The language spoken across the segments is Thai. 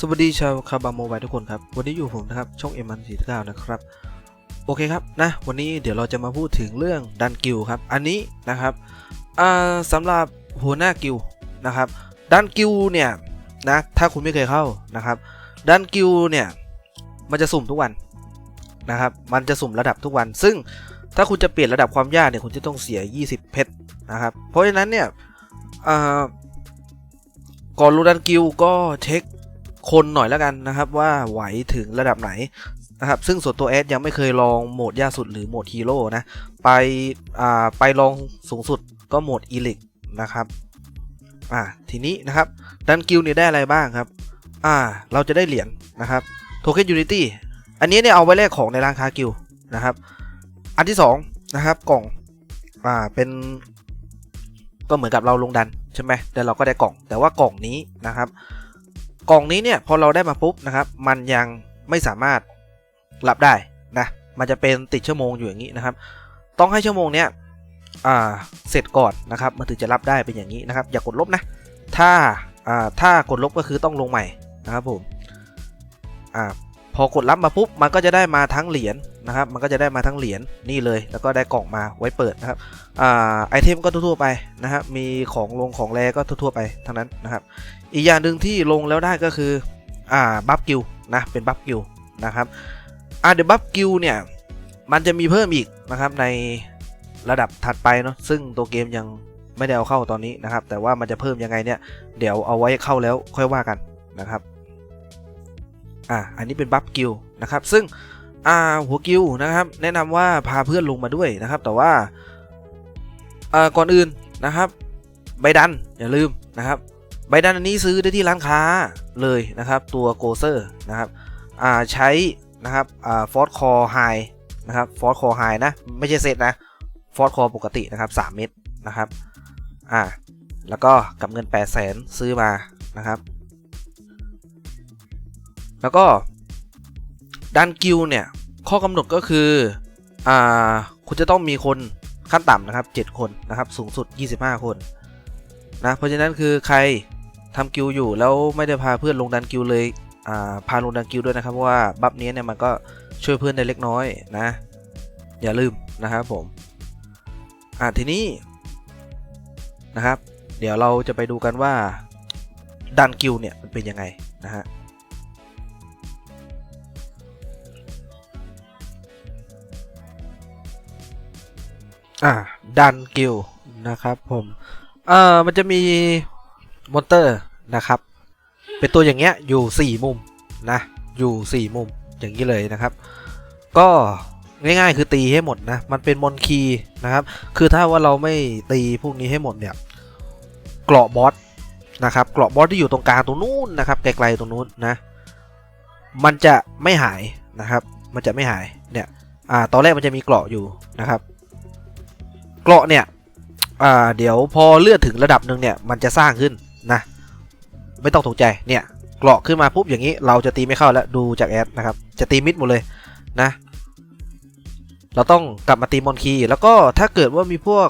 สวัสดีชาวคาบาโมบายทุกคนครับ วันนี้อยู่ผมนะครับ ช่องเอ็มมันสี่เก้านะครับ โอเคครับนะ วันนี้เดี๋ยวเราจะมาพูดถึงเรื่องดันกิลครับ อันนี้นะครับอ่าสำหรับหัวหน้ากิลนะครับ ดันกิลเนี่ยนะถ้าคุณไม่เคยเข้านะครับ ดันกิลเนี่ยมันจะสุ่มทุกวันนะครับ มันจะสุ่มระดับทุกวัน ซึ่งถ้าคุณจะเปลี่ยนระดับความยากเนี่ยคุณจะต้องเสีย 20 เพชรนะครับ เพราะฉะนั้นเนี่ยก่อนรูดันกิลก็เช็ค คนหน่อยแล้วกันนะครับว่าไหวถึงระดับไหนนะครับซึ่งส่วนตัวแอดยังไม่เคยลองโหมดยากสุดหรือโหมดฮีโร่นะไปอ่าไปลองสูงสุดก็โหมดอีลิกนะครับอ่าทีนี้นะครับดันกิลเนี่ยได้อะไรบ้างครับอ่าเราจะได้เหรียญนะครับโทเค็นยูนิตี้อันนี้เนี่ยเอาไว้แลกของในร้านค้ากิลนะครับ อันที่สองนะครับกล่องอ่าเป็นก็เหมือนกับเราลงดันใช่ไหมแต่เราก็ได้กล่อง แต่ว่ากล่องนี้นะครับ กล่องนี้เนี่ยพอเราได้มาปุ๊บนะครับมันยังไม่สามารถรับได้นะมันจะเป็นติดชั่วโมงอยู่อย่างนี้นะครับ ต้องให้ชั่วโมงเนี้ยอ่าเสร็จก่อนนะครับมันถึงจะรับได้เป็นอย่างนี้นะครับ อย่ากดลบนะ ถ้าอ่าถ้ากดลบก็คือต้องลงใหม่นะครับผมอ่าพอกดรับมาปุ๊บมันก็จะได้มาทั้งเหรียญ นะครับ มันก็จะได้มาทั้งเหรียญนี่เลย แล้วก็ได้กล่องมาไว้เปิดนะครับอ่าไอเทมก็ทั่วๆไปนะครับมีของลงของแรก็ทั่วๆไปทั้งนั้นนะครับ อีกอย่างหนึ่งที่ลงแล้วได้ก็คืออ่าบัฟกิลนะเป็นบัฟกิลนะครับอ่าเดี๋ยวบัฟกิลเนี่ยมันจะมีเพิ่มอีกนะครับในระดับถัดไปเนาะซึ่งตัวเกมยังไม่ได้เอาเข้าตอนนี้นะครับ แต่ว่ามันจะเพิ่มยังไงเนี่ย เดี๋ยวเอาไว้เข้าแล้วค่อยว่ากันนะครับ อ่า อันนี้เป็นบัฟกิลนะครับ ซึ่ง อ่าหัวกิลนะครับ แนะนำว่าพาเพื่อนลงมาด้วยนะครับ แต่ว่าอ่าก่อนอื่นนะครับใบดันอย่าลืมนะครับใบดันอันนี้ซื้อได้ที่ร้านค้าเลยนะครับ ตัวโกเซอร์นะครับอ่าใช้นะครับอ่าฟอร์คอไฮนะครับฟอร์คอไฮนะ ไม่ใช่เซตนะฟอร์คอปกตินะครับ 3 เม็ดนะครับอ่าแล้วก็กับเงิน 8 0 0แสนซื้อมานะครับ แล้วก็ดันกิลเนี่ย ข้อกำหนดก็คืออ่าคุณจะต้องมีคนขั้นต่ำนะครับ 7 คนนะครับ สูงสุด 25 คนนะเพราะฉะนั้นคือใครทำกิลอยู่แล้วไม่ได้พาเพื่อนลงดันกิลเลยอ่าพาลงดันกิลด้วยนะครับเพราะว่าบัฟนี้เนี่ยมันก็ช่วยเพื่อนได้เล็กน้อยนะ อย่าลืมนะครับผมอ่าทีนี้นะครับ เดี๋ยวเราจะไปดูกันว่าดันกิลเนี่ยมันเป็นยังไงนะฮะ อ่าดันกิลนะครับผม เอ่อ มันจะมีมอนเตอร์นะครับ เป็นตัวอย่างเงี้ยอยู่ 4 มุมนะ อยู่ 4 มุมอย่างนี้เลยนะครับ ก็ง่ายๆคือตีให้หมดนะ มันเป็นมอนคีนะครับ คือถ้าว่าเราไม่ตีพวกนี้ให้หมดเนี่ย เกราะบอสนะครับเกราะบอสที่อยู่ตรงกลางตรงนู้นนะครับไกลๆตรงนู้นนะ มันจะไม่หายนะครับ มันจะไม่หายเนี่ย อ่า ตอนแรกมันจะมีเกราะอยู่นะครับ เกราะเนี่ยเดี๋ยวพอเลือนถึงระดับหนึ่งเนี่ยมันจะสร้างขึ้นนะไม่ต้องตกใจเนี่ยเกราะขึ้นมาปุ๊บอย่างนี้เราจะตีไม่เข้าแล้วดูจากแอดนะครับจะตีมิดหมดเลยนะเราต้องกลับมาตีมอนคีแล้วก็ถ้าเกิดว่ามีพวก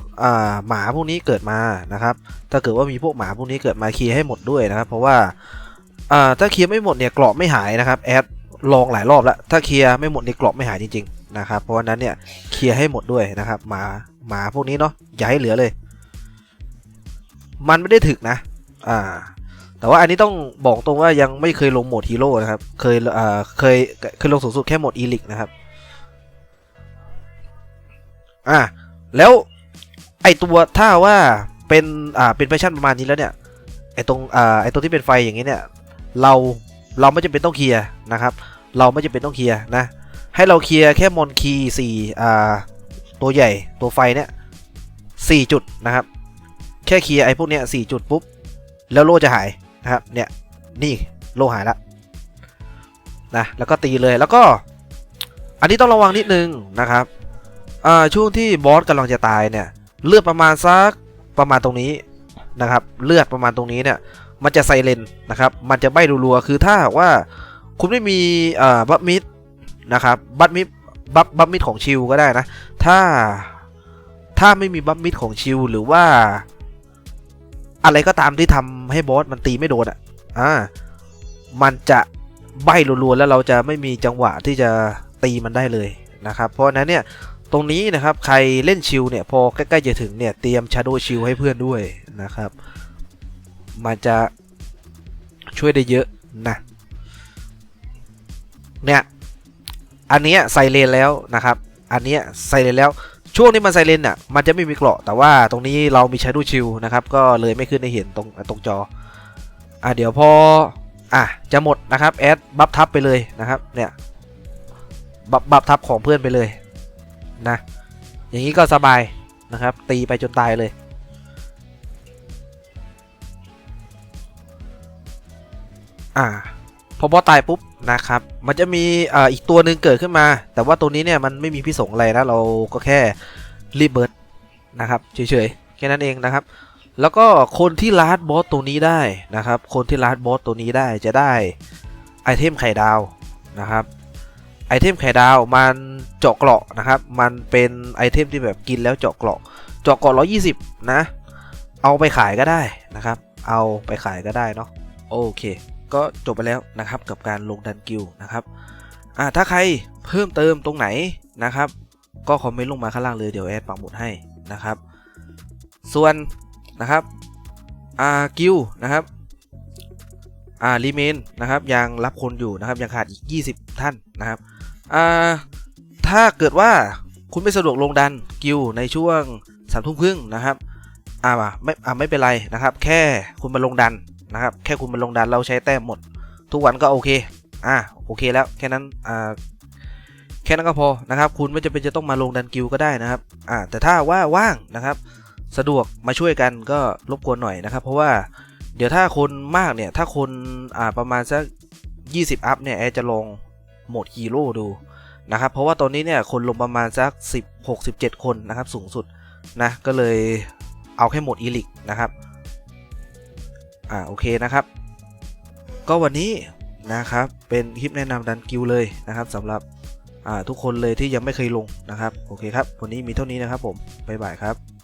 หมาพวกนี้เกิดมานะครับ ถ้าเกิดว่ามีพวกหมาพวกนี้เกิดมาคีให้หมดด้วยนะครับ เพราะว่าถ้าเคลียร์ไม่หมดเนี่ยเกราะไม่หายนะครับแอดลองหลายรอบแล้วถ้าเคลียร์ไม่หมดเนี่ยเกราะไม่หายจริงๆนะครับเพราะว่านั้นเนี่ยเคลียร์ให้หมดด้วยนะครับหมา หมาพวกนี้เนาะอย่าให้เหลือเลย มันไม่ได้ถึกนะ อ่า แต่ว่าอันนี้ต้องบอกตรงว่ายังไม่เคยลงโหมดฮีโร่นะครับ เคยอ่าเคยเคยลงสูงสุดแค่โหมดอีลิกนะครับ อ่า แล้วไอตัวถ้าว่าเป็นอ่าเป็นแฟชั่นประมาณนี้แล้วเนี่ยไอตรงอ่าไอตรงที่เป็นไฟอย่างนี้เนี่ย เราเราไม่จำเป็นต้องเคลียร์นะครับ เราไม่จำเป็นต้องเคลียร์นะ ให้เราเคลียร์แค่มอนคีสี่อ่า ตัวใหญ่ตัวไฟเนี่ยสี่จุดนะครับ แค่เคลียร์ไอ้พวกเนี้ยสี่จุดปุ๊บ แล้วโล่จะหายนะครับ เนี่ยนี่โล่หายแล้วนะแล้วก็ตีเลยแล้วก็ อันนี้ต้องระวังนิดนึงนะครับช่วงที่บอสกำลังจะตายเนี่ยเลือดประมาณสักประมาณตรงนี้นะครับ เลือดประมาณตรงนี้เนี่ยมันจะไซเรนนะครับ มันจะใบรัวๆคือถ้าว่าคุณไม่มีบัฟมิดนะครับบัฟมิด บัฟบัฟมิดของชิลก็ได้นะ ถ้าถ้าไม่มีบัฟมิดของชิลหรือว่า อะไรก็ตามที่ทำให้บอสมันตีไม่โดนอะอ่ามันจะใบรัวๆแล้วเราจะไม่มีจังหวะที่จะตีมันได้เลยนะครับ เพราะนั้นเนี่ยตรงนี้นะครับใครเล่นชิลเนี่ยพอใกล้ๆจะถึงเนี่ยเตรียม Shadow ชิลให้เพื่อนด้วยนะครับ มันจะช่วยได้เยอะนะเนี่ย อันนี้ใส่เลนแล้วนะครับ อันนี้ใส่เลนแล้ว ช่วงนี้มันไซเลนอะ มันจะไม่มีเกราะ แต่ว่าตรงนี้เรามี Shadow Shield นะครับ ก็เลยไม่ขึ้นให้เห็นตรงตรงจอ อะเดี๋ยวพอ อะจะหมดนะครับ แอดบัฟทับไปเลยนะครับ เนี่ย บัฟบัฟทับของเพื่อนไปเลยนะ อย่างนี้ก็สบายนะครับ ตีไปจนตายเลยอ่าพอบอตายปุ๊บ นะครับ มันจะมีอ่าอีกตัวหนึ่งเกิดขึ้นมา แต่ว่าตัวนี้เนี่ยมันไม่มีพิษสงอะไรนะ เราก็แค่รีบเบิร์ดนะครับเฉยๆแค่นั้นเองนะครับ แล้วก็คนที่ลาดบอสตัวนี้ได้นะครับ คนที่ลาดบอสตัวนี้ได้จะได้ไอเทมไข่ดาวนะครับไอเทมไข่ดาวมันเจาะเกราะนะครับ มันเป็นไอเทมที่แบบกินแล้วเจาะเกราะ เจาะเกราะ120นะ เอาไปขายก็ได้นะครับ เอาไปขายก็ได้เนาะโอเค ก็จบไปแล้วนะครับกับการลงดันกิลนะครับอ่าถ้าใครเพิ่มเติมตรงไหนนะครับ ก็คอมเมนต์ลงมาข้างล่างเลยเดี๋ยวแอดปักหมุดให้นะครับ ส่วนนะครับอ่ากิลนะครับอ่ารีเมนนะครับยังรับคนอยู่นะครับยังขาดอีก 20 ท่านนะครับอ่าถ้าเกิดว่าคุณไม่สะดวกลงดันกิลในช่วงสามทุ่มครึ่งนะครับอ่าไม่อ่าไม่เป็นไรนะครับ แค่คุณมาลงดัน นะครับ แค่คุณมาลงดันเราใช้แต้มหมด ทุกวันก็โอเค อ่าโอเคแล้วแค่นั้นอ่าแค่นั้นก็พอนะครับ คุณไม่จำเป็นจะต้องมาลงดันกิลก็ได้นะครับ อ่า แต่ถ้าว่าว่างนะครับ สะดวกมาช่วยกันก็รบกวนหน่อยนะครับ เพราะว่าเดี๋ยวถ้าคนมากเนี่ย ถ้าคนอ่าประมาณสัก 20 อัพเนี่ยแอจะลงโหมดฮีโร่ดูนะครับ เพราะว่าตอนนี้เนี่ยคนลงประมาณสัก 16 17 คนนะครับ สูงสุดนะ ก็เลยเอาแค่โหมดอีลิกนะครับ อ่าโอเคนะครับ ก็วันนี้นะครับเป็นคลิปแนะนำดันกิวเลยนะครับสำหรับอ่าทุกคนเลยที่ยังไม่เคยลงนะครับ โอเคครับ วันนี้มีเท่านี้นะครับผม บ๊ายบายครับ